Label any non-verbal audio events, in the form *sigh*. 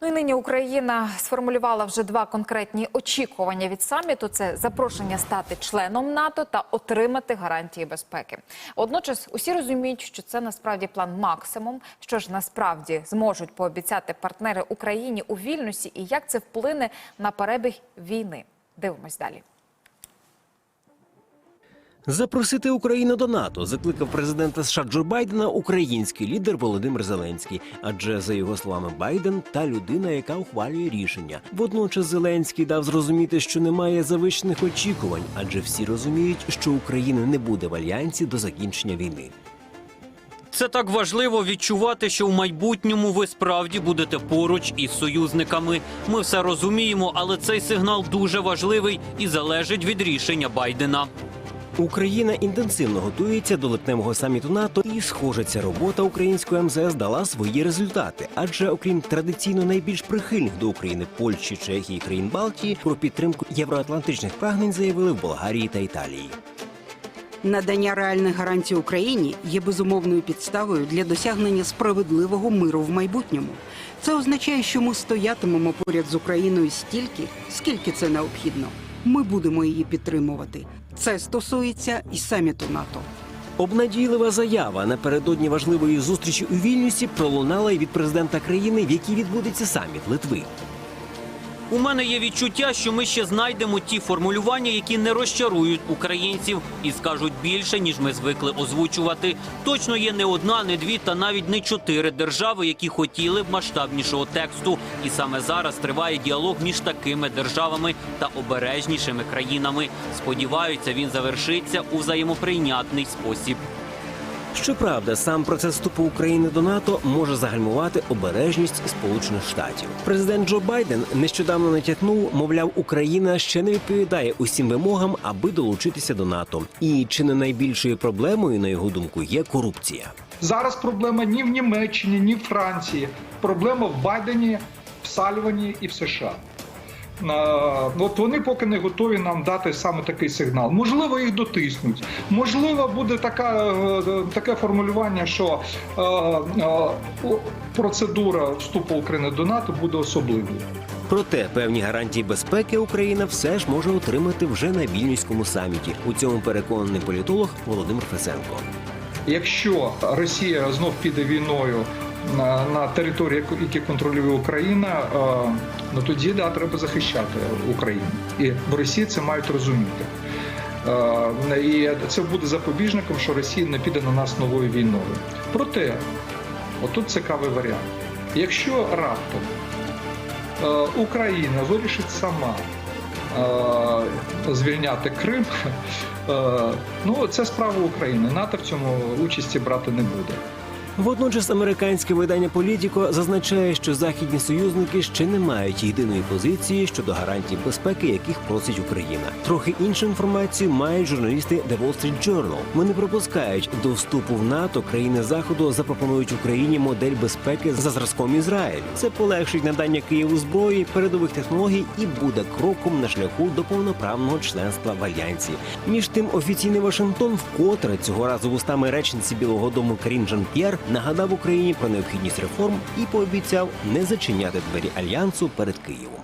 Ну і нині Україна сформулювала вже два конкретні очікування від саміту: це запрошення стати членом НАТО та отримати гарантії безпеки. Водночас усі розуміють, що це насправді план максимум. Що ж насправді зможуть пообіцяти партнери Україні у вільності і як це вплине на перебіг війни? Дивимось далі. Запросити Україну до НАТО закликав президента США Джо Байдена український лідер Володимир Зеленський. Адже за його словами, Байден та людина, яка ухвалює рішення. Водночас Зеленський дав зрозуміти, що немає завищених очікувань, адже всі розуміють, що Україна не буде в альянсі до закінчення війни. Це так важливо відчувати, що в майбутньому ви справді будете поруч із союзниками. Ми все розуміємо, але цей сигнал дуже важливий і залежить від рішення Байдена. Україна інтенсивно готується до липневого саміту НАТО, і схоже, ця робота української МЗС дала свої результати. Адже окрім традиційно найбільш прихильних до України Польщі, Чехії, країн Балтії, про підтримку євроатлантичних прагнень заявили в Болгарії та Італії. Надання реальних гарантій Україні є безумовною підставою для досягнення справедливого миру в майбутньому. Це означає, що ми стоятимемо поряд з Україною стільки, скільки це необхідно. Ми будемо її підтримувати. Це стосується і саміту НАТО. Обнадійлива заява напередодні важливої зустрічі у Вільнюсі пролунала й від президента країни, в якій відбудеться саміт Литви. У мене є відчуття, що ми ще знайдемо ті формулювання, які не розчарують українців і скажуть більше, ніж ми звикли озвучувати. Точно є не одна, не дві та навіть не чотири держави, які хотіли б масштабнішого тексту. І саме зараз триває діалог між такими державами та обережнішими країнами. Сподіваються, він завершиться у взаємоприйнятний спосіб. Щоправда, сам процес вступу України до НАТО може загальмувати обережність Сполучених Штатів. Президент Джо Байден нещодавно натякнув, мовляв, Україна ще не відповідає усім вимогам, аби долучитися до НАТО. І чи не найбільшою проблемою, на його думку, є корупція. Зараз проблема ні в Німеччині, ні в Франції. Проблема в Байдені, в Сальвані і в США. Е, От вони поки не готові нам дати саме такий сигнал. Можливо, їх дотиснуть. Можливо, буде така, е, таке формулювання, що е, е, процедура вступу України до НАТО буде особливою. Проте певні гарантії безпеки Україна все ж може отримати вже на вільнюському саміті. У цьому переконаний політолог Володимир Фесенко. Якщо Росія знов піде війною на, на території, які контролює Україна, е, ну тоді да, треба захищати Україну. І в Росії це мають розуміти. Е, І це буде запобіжником, що Росія не піде на нас новою війною. Проте, отут цікавий варіант. Якщо раптом е, Україна вирішить сама звільняти Крим, *laughs* ну це справа України. НАТО в цьому участі брати не буде. Водночас американське видання Політіко зазначає, що західні союзники ще не мають єдиної позиції щодо гарантій безпеки, яких просить Україна. Трохи іншу інформацію мають журналісти The Wall Street Journal. Вони припускають, до вступу в НАТО країни заходу запропонують Україні модель безпеки за зразком Ізраїлю. Це полегшить надання Києву зброї, передових технологій і буде кроком на шляху до повноправного членства в альянсі. Між тим, офіційний Вашингтон вкотре цього разу вустами речниці Білого Дому Карін Жан П'єр нагадав Україні про необхідність реформ і пообіцяв не зачиняти двері альянсу перед Києвом.